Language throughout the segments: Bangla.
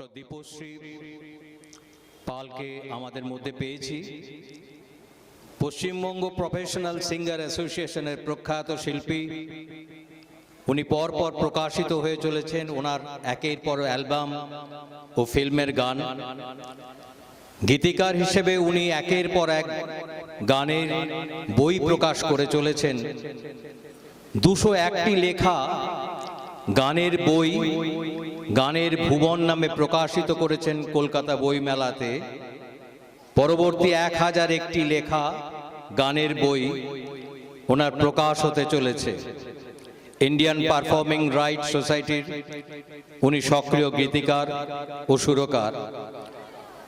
ডক্টর দীপশ্রী পালকে আমাদের মধ্যে পেয়েছি। পশ্চিমবঙ্গ প্রফেশনাল সিঙ্গার অ্যাসোসিয়েশনের প্রখ্যাত শিল্পী। উনি পরপর প্রকাশিত হয়ে চলেছেন ওনার একের পর অ্যালবাম ও ফিল্মের গান। গীতিকার হিসেবে উনি একের পর এক গানের বই প্রকাশ করে চলেছেন। দুশো একটি লেখা গানের বই গানের ভুবন নামে প্রকাশিত করেছেন কলকাতা বই মেলাতে পরবর্তী এক হাজার একটি লেখা গানের বই ওনার প্রকাশ হতে চলেছে। ইন্ডিয়ান পারফর্মিং রাইট সোসাইটির উনি সক্রিয় গীতিকার ও সুরকার।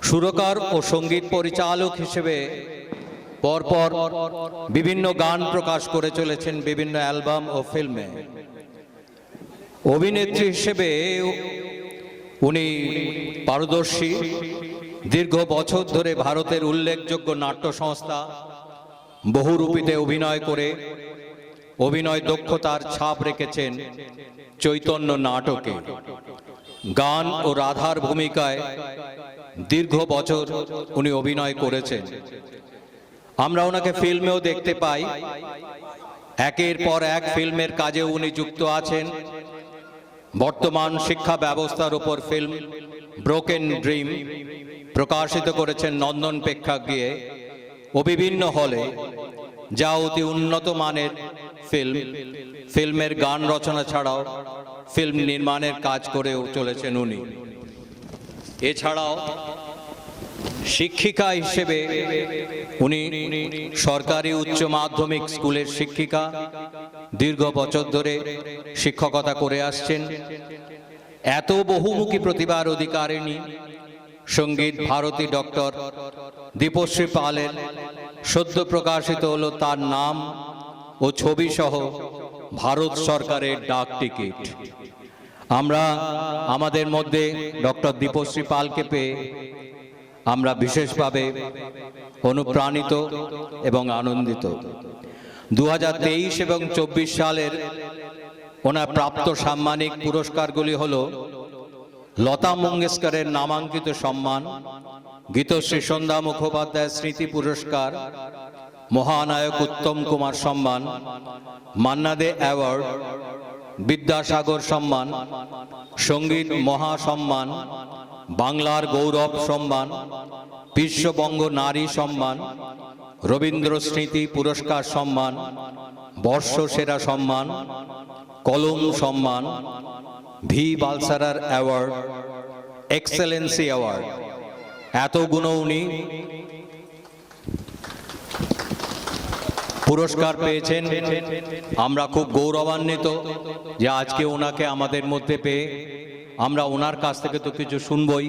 সুরকার ও সংগীত পরিচালক হিসেবে পরপর বিভিন্ন গান প্রকাশ করে চলেছেন বিভিন্ন অ্যালবাম ও ফিল্মে। অভিনেত্রী হিসেবে উনি পারদর্শী, দীর্ঘ বছর ধরে ভারতের উল্লেখযোগ্য নাট্য সংস্থা, বহুরূপীতে অভিনয় করে, অভিনয় দক্ষতার ছাপ রেখেছেন চৈতন্য নাটকে। গান ও রাধার ভূমিকায় দীর্ঘ বছর উনি অভিনয় করেছেন। আমরা ওনাকে ফিল্মেও দেখতে পাই। একের পর এক ফিল্মের কাজে উনি যুক্ত আছেন। বর্তমান শিক্ষা ব্যবস্থার উপর ফিল্ম ব্রোকেন ড্রিম প্রকাশিত করেছেন নন্দন প্রেক্ষাগৃহে ও বিভিন্ন হলে যা অতি উন্নত মানের ফিল্ম ফিল্মের গান রচনা ছাড়াও ফিল্ম নির্মাণের কাজ করেও চলেছেন উনি। এছাড়াও শিক্ষিকা হিসেবে উনি সরকারি উচ্চ মাধ্যমিক স্কুলের শিক্ষিকা। দীর্ঘ বছর ধরে শিক্ষকতা করে আসছেন। এত বহুমুখী প্রতিভার অধিকারিণী সংগীত ভারতী ডক্টর দীপশ্রী পালের সদ্য প্রকাশিত হলো তার নাম ও ছবি সহ ভারত সরকারের ডাক টিকিট। আমরা আমাদের মধ্যে ডক্টর দীপশ্রী পালকে পেয়ে আমরা বিশেষভাবে অনুপ্রাণিত এবং আনন্দিত। দু হাজার তেইশ এবং চব্বিশ সালের ওনার প্রাপ্ত সাম্মানিক পুরস্কারগুলি হল লতা মঙ্গেশকরের নামাঙ্কিত সম্মান গীতশ্রী সন্ধ্যা মুখোপাধ্যায় স্মৃতি পুরস্কার, মহানায়ক উত্তম কুমার সম্মান, মান্নাদে অ্যাওয়ার্ড, বিদ্যাসাগর সম্মান, সংগীত মহাসম্মান বাংলার গৌরব সম্মান, বিশ্ববঙ্গ নারী সম্মান, রবীন্দ্র স্মৃতি পুরস্কার সম্মান, বর্ষ সেরা সম্মান, কলম সম্মান, ভি বালসারার অ্যাওয়ার্ড, এক্সেলেন্সি অ্যাওয়ার্ড। এতগুলো উনি পুরস্কার পেয়েছেন। আমরা খুব গৌরবান্বিত যে আজকে ওনাকে আমাদের মধ্যে পেয়ে আমরা ওনার কাছ থেকে তো কিছু শুনবই।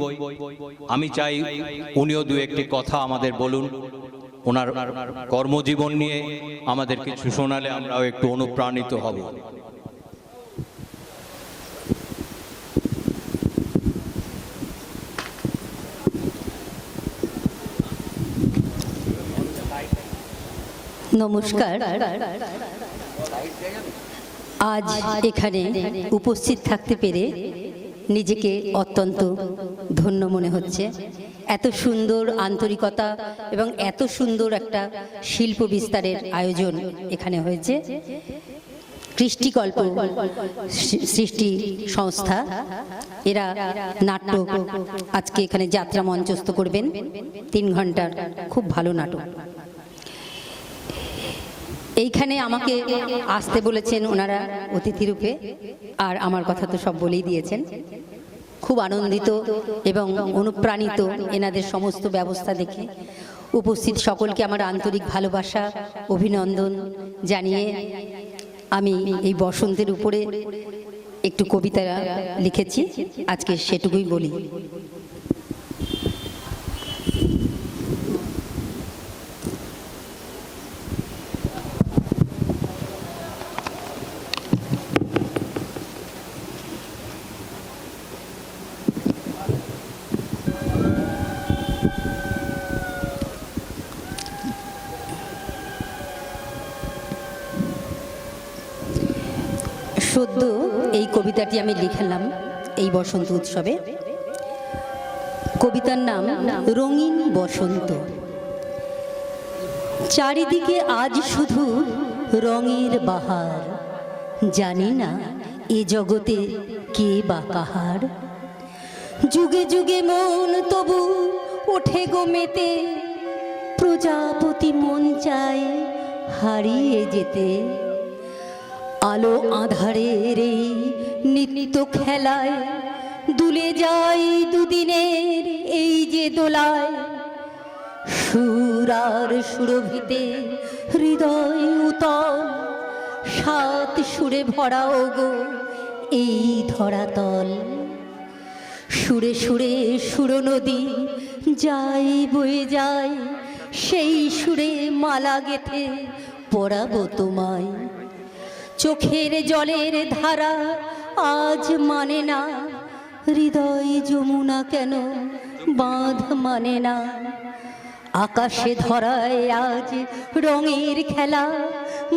আমি চাই উনিও দু একটি কথা আমাদের বলুন। ওনার কর্মজীবন নিয়ে আমাদের কিছু শোনালে আমরাও একটু অনুপ্রাণিত হব। নমস্কার। আজ এখানে উপস্থিত থাকতে পেরে নিজেকে অত্যন্ত ধন্য মনে হচ্ছে। এত সুন্দর আন্তরিকতা এবং এত সুন্দর একটা শিল্প বিস্তারের আয়োজন এখানে হয়েছে। কৃষ্টিকল্প সৃষ্টি সংস্থা। এরা নাট্য আজকে এখানে যাত্রা মঞ্চস্থ করবেন। তিন ঘণ্টার খুব ভালো নাটক। এইখানে আমাকে আসতে বলেছেন ওনারা অতিথি রূপে, আর আমার কথা তো সব বলেই দিয়েছেন। খুব আনন্দিত এবং অনুপ্রাণিত এনাদের সমস্ত ব্যবস্থা দেখে উপস্থিত সকলকে আমার আন্তরিক ভালোবাসা, অভিনন্দন জানিয়ে আমি এই বসন্তের উপরে একটু কবিতা লিখেছি। আজকে সেটুকুই বলি। সদ্য এই কবিতাটি আমি লিখলাম এই বসন্ত উৎসবে। কবিতার নাম রঙিন বসন্ত। চারিদিকে আজ শুধু রঙের বাহার। জানি না এ জগতে কে বা কাহার। যুগে যুগে মন তবু ওঠে গো মেতে। প্রজাপতি মন চায় হারিয়ে যেতে। আলো আধারের এই নিত্য খেলায় দুলে যাই দুদিনের এই যে দোলায়। সুরার সুরভিতে হৃদয় উতল, সাত সুরে ভরা গো এই ধরাতল সুরে সুরে সুর নদী যাই বয়ে যায়, সেই সুরে মালা গেথে পড়াবো তোমায়। চোখের জলের ধারা আজ মানে না, হৃদয় যমুনা কেন বাঁধ মানে না? আকাশে ধরায় আজ রঙের খেলা,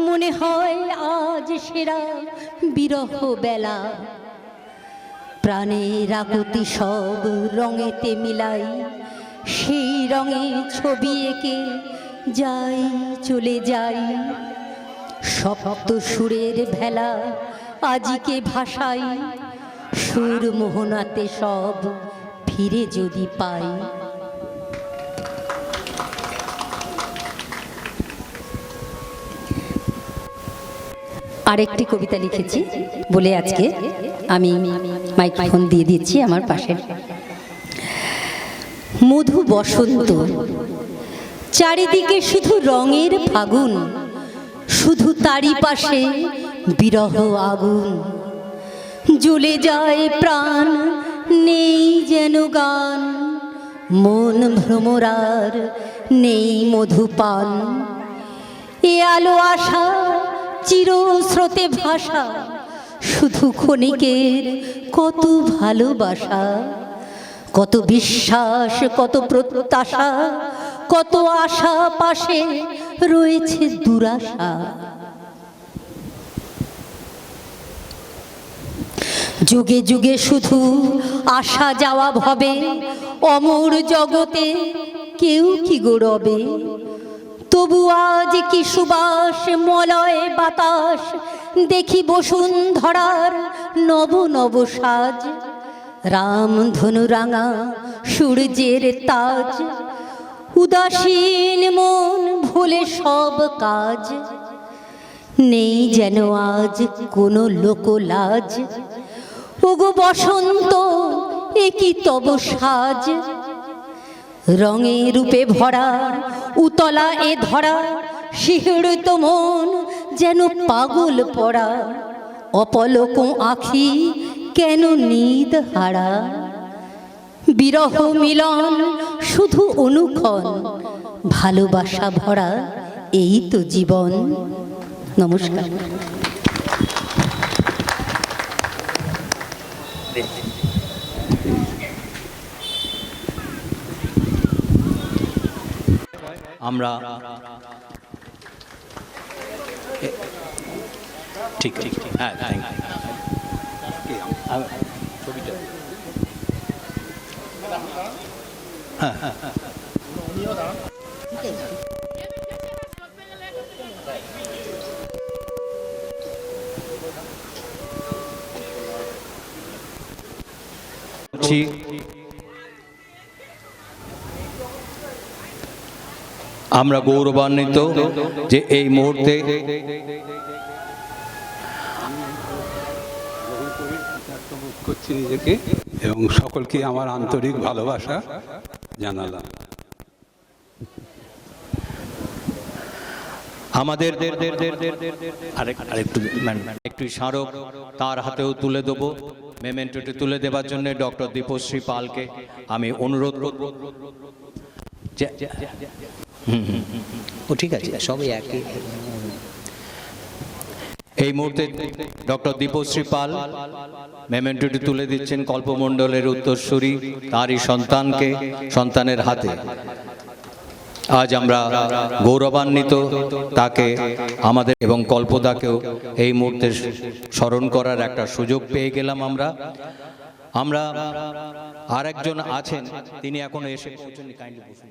মনে হয় আজ সেরা বিরহ বেলা। প্রাণের আকুতি সব রঙেতে মিলাই, সেই রঙে ছবি এঁকে যাই চলে যাই। সপ্ত সুরের ভেলা আজিকে ভাষাই সুর মোহনাতে সব ফিরে যদি পাই। আরেকটি কবিতা লিখেছি বলে আজকে আমি মাইক ফোন দিয়ে দিচ্ছি আমার পাশের মধু বসন্ত, চারিদিকে শুধু রঙের ফাগুন শুধু তারই পাশে বিরহ আগুন। জ্বলে যায় প্রাণ, নেই যেন গান। মন ভ্রমরার নেই মধুপান। এ আলো আশা চিরস্রোতে ভাষা শুধু ক্ষণিকের কত ভালোবাসা, কত বিশ্বাস, কত প্রত্যাশা কত আশা পাশে রয়েছে দুরাশা। যুগে যুগে শুধু আসা যাওয়া ভবে অমর জগতে কেউ কি গৌরবে? তবু আজ কি সুবাস, মলয় বাতাস, দেখি বসুন্ধরার নব নব সাজ। রাম ধনুরাঙা সূর্যের তাজ উদাসীন মন ভুলে সব কাজ। নেই যেন আজ কোনো লোকলাজ। ওগো বসন্ত, এ কি তব সাজ? রঙে রূপে ভরা, উতলা এ ধরা, শিহরিত মন যেন পাগল পড়া অপলক আখি কেন নিদ হারা বিরহ মিলন শুধু অনুক্ষণ। ভালোবাসা ভরা এই তো জীবন। নমস্কার। আমরা ঠিক ঠিক। হ্যাঁ ছবিটা। আমরা গৌরবান্বিত যে এই মুহূর্তে করছি নিজেকে এবং সকলকে আমার আন্তরিক ভালোবাসা। জানালাম আমাদের আরেকটু একটু স্মারক তার হাতেও তুলে দেবো। মেমেন্টোটি তুলে দেবার জন্য ডক্টর দীপশ্রী পালকে আমি অনুরোধ করব। হুম, হুম, হুম, ও ঠিক আছে সবই একই। এই মুহূর্তে ডক্টর দীপশ্রী পাল মেমেন্টোটি তুলে দিচ্ছেন কল্পমণ্ডলের উত্তরসূরি, তারই সন্তানকে সন্তানের হাতে। আজ আমরা গৌরবান্বিত তাকে, আমাদের এবং কল্পদাকেও এই মুহূর্তে স্মরণ করার একটা সুযোগ পেয়ে গেলাম আমরা। আমরা আরেকজন আছেন, তিনি এখনও এসে কাইন্ডলি এসে